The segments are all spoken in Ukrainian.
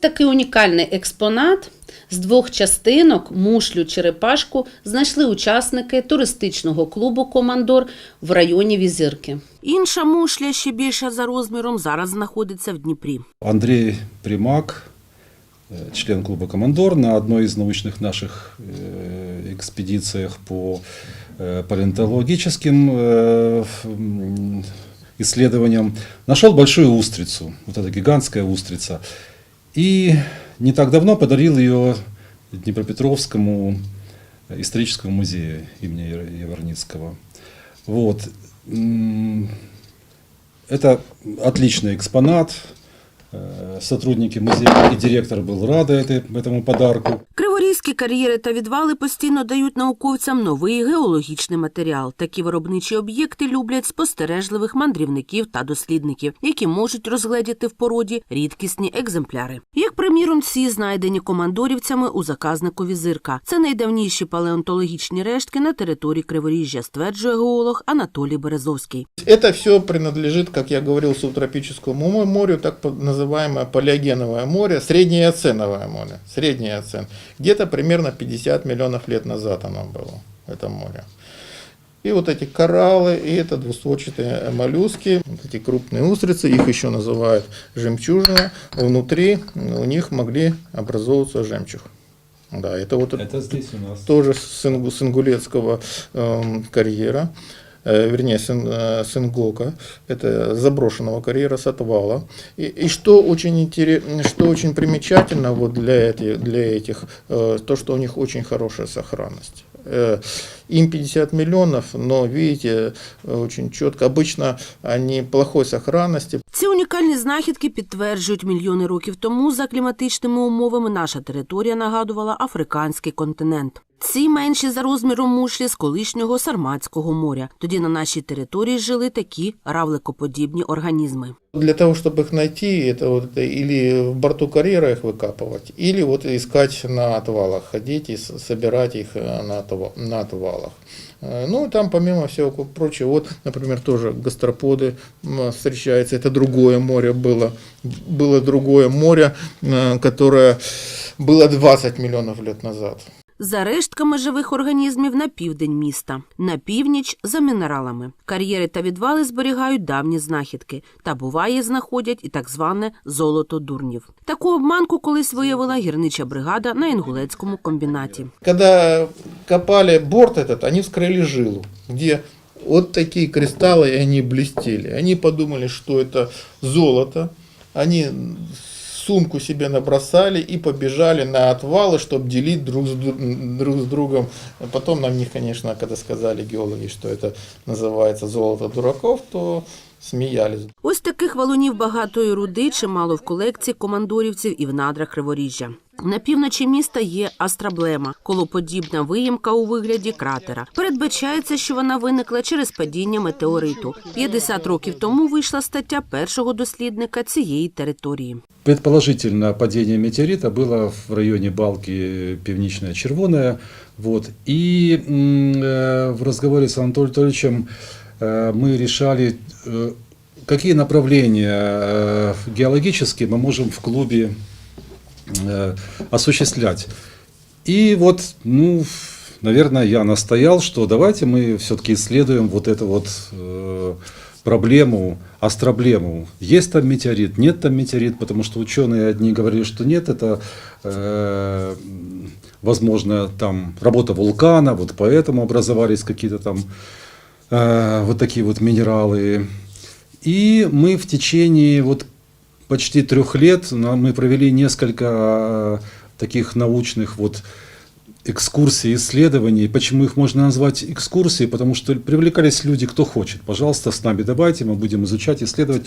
Такий унікальний експонат з двох частинок мушлю черепашку знайшли учасники туристичного клубу Командор в районі Візирки. Інша мушля, ще більша за розміром, зараз знаходиться в Дніпрі. Андрей Примак, э, член клуба «Командор», на одной из научных наших э, экспедициях по э, палеонтологическим э, м, исследованиям нашел большую устрицу, вот эта гигантская устрица, и не так давно подарил ее Днепропетровскому историческому музею имени Яр- Яворницкого. Вот. М, Это отличный экспонат. Э, Сотрудники музея и директор был рады этой- этому подарку. Криворізькі кар'єри та відвали постійно дають науковцям новий геологічний матеріал. Такі виробничі об'єкти люблять спостережливих мандрівників та дослідників, які можуть розгледіти в породі рідкісні екземпляри. Як приміром, ці знайдені командорівцями у заказнику візирка. Це найдавніші палеонтологічні рештки на території Криворіжжя, стверджує геолог Анатолій Березовський. Это все принадлежит, как я говорил, субтропическому мо- морю, так по- называемое море, среднее море, средний оцен. Где-то примерно 50 миллионов лет назад оно было, это море. И вот эти кораллы, и это двустворчатые моллюски, вот эти крупные устрицы, их еще называют жемчужина, внутри у них могли образовываться жемчуг. Да, это вот Это здесь у нас. тоже с ингу- с ингулецкого эм, карьера, э, вернее, с, ин- э, с Ингока, это заброшенного карьера с отвала. И, и что, очень интере- что очень примечательно вот для, этих, для этих, э, то, что у них очень хорошая сохранность. Э, Им 50 миллионов, но видите, э, очень четко. Обычно они плохой сохранности, унікальні знахідки підтверджують мільйони років тому за кліматичними умовами наша територія нагадувала африканський континент. Ці менші за розміром мушлі з колишнього Сарматського моря. Тоді на нашій території жили такі равликоподібні організми. Для того, чтобы их найти, это вот это или в борту карьера их выкапывать, или вот искать на отвалах, ходить и с- собирать их э, на, отва- на отвалах. Э, Ну, и там, помимо всего ко- прочего, вот, например, тоже гастроподы м, встречаются. Это другое море было. Было другое море, э, которое было 20 миллионов лет назад. За рештками живих організмів на південь міста, на північ за мінералами. Кар'єри та відвали зберігають давні знахідки, та буває знаходять і так зване золото дурнів. Таку обманку колись виявила гірнича бригада на інгулецькому комбінаті. Когда копали борт этот, они вскрыли жилу, где вот такие кристаллы, и они блестели. Они подумали, что это золото. Они сумку себе набросали и побежали на отвалы, чтобы делить друг с, дру- друг с другом. Потом нам них, конечно, когда сказали геологи, что это называется золото дураков, то смеялись. Ось таких валунів багатої руди чимало в колекції командорівців і в надрах Криворіжжя. На півночі міста є астраблема, колоподібна виїмка у вигляді кратера. Передбачається, що вона виникла через падіння метеориту. 50 років тому вийшла стаття першого дослідника цієї території. Предположительно, падение метеорита было в районе балки Пивничная Червоная. Вот. И м, э, в разговоре с Анатолием Анатольевичем э, мы решали, э, какие направления э, геологические мы можем в клубе Э, осуществлять. И вот, ну, наверное, я настоял, что давайте мы все-таки исследуем вот эту вот э, проблему, астроблему. Есть там метеорит, нет там метеорит, потому что ученые одни говорили, что нет, это, э, возможно, там работа вулкана, вот поэтому образовались какие-то там э, вот такие вот минералы. И мы в течение вот почти трех лет мы провели несколько э, таких научных вот экскурсий, исследований. Почему их можно назвать экскурсией? Потому что привлекались люди, кто хочет. Пожалуйста, с нами давайте, мы будем изучать, исследовать.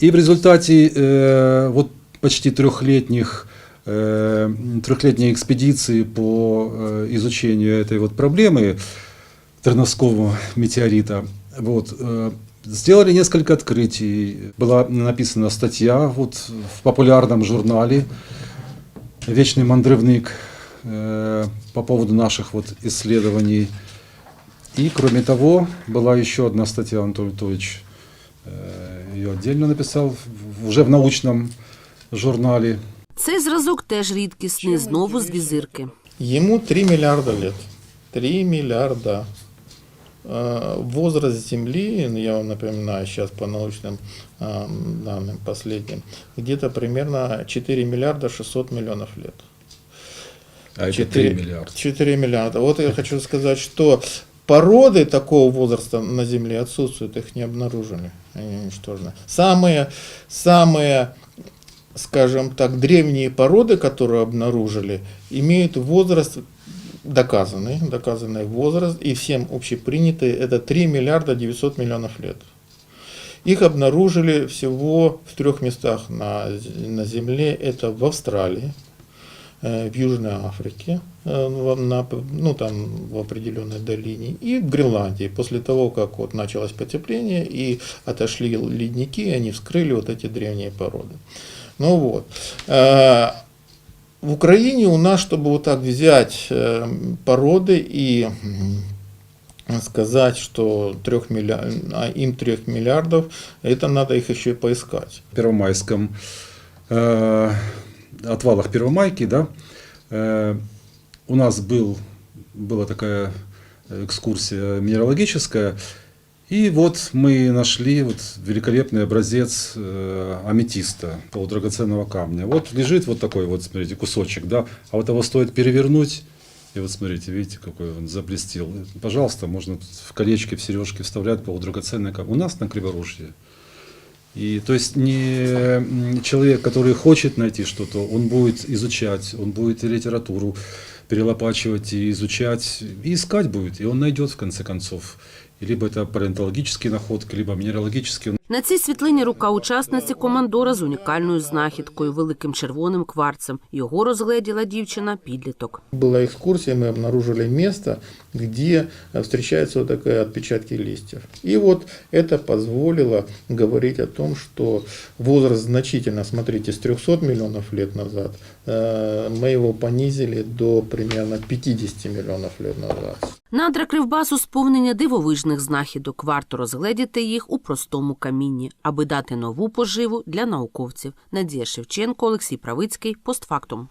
И в результате э, вот почти трехлетних э, трехлетней экспедиции по э, изучению этой вот проблемы Терновского метеорита, вот, э, сделали несколько открытий. Была написана статья вот, в популярном журнале «Вечный мандревник» э, по поводу наших вот исследований. И, кроме того, была еще одна статья, Анатолий Анатольевич э, ее отдельно написал, в- уже в научном журнале. Цей зразок теж рідкісний, знову з візирки. Ему 3 миллиарда лет. 3 миллиарда. Э, Возраст Земли, я вам напоминаю сейчас по научным э, данным последним, где-то примерно 4 миллиарда 600 миллионов лет. А это 4, 3 миллиарда. 4 миллиарда. Вот я хочу сказать, что породы такого возраста на Земле отсутствуют, их не обнаружили, они уничтожены. Самые, самые, скажем так, древние породы, которые обнаружили, имеют возраст доказанный, доказанный возраст, и всем общепринятый, это 3 миллиарда 900 миллионов лет. Их обнаружили всего в трех местах на, на Земле. Это в Австралии, э, в Южной Африке, э, на, ну там в определенной долине, и в Гренландии. После того, как вот началось потепление и отошли ледники, они вскрыли вот эти древние породы. Ну вот. В Украине у нас, чтобы вот так взять э, породы и сказать, что трех миллиар... а им трех миллиардов, это надо их еще и поискать. В Первомайском э, отвалах Первомайки, да, э, у нас был, была такая экскурсия минералогическая, и вот мы нашли вот великолепный образец э, аметиста, полудрагоценного камня. Вот лежит вот такой вот, смотрите, кусочек, да, а вот его стоит перевернуть, и вот смотрите, видите, какой он заблестел. Пожалуйста, можно в колечки, в сережки вставлять полудрагоценный камень. У нас на Криворужье. И то есть не человек, который хочет найти что-то, он будет изучать, он будет литературу перелопачивать и изучать, и искать будет, и он найдет в конце концов. И либо это палеонтологические находки, либо минералогические. На цій світлині рука учасниці командора з унікальною знахідкою великим червоним кварцем. Його розгледіла дівчина підліток. Была экскурсия, мы обнаружили место, где э, встречаются вот такие отпечатки листьев. И вот это позволило говорить о том, что возраст значительно, смотрите, с 300 миллионов лет назад, э, мы его понизили до примерно 50 миллионов лет назад. Надра Кривбасу сповнення дивовижних знахідок. Варто розгледіти їх у простому камінні, аби дати нову поживу для науковців. Надія Шевченко, Олексій Правицький, постфактум.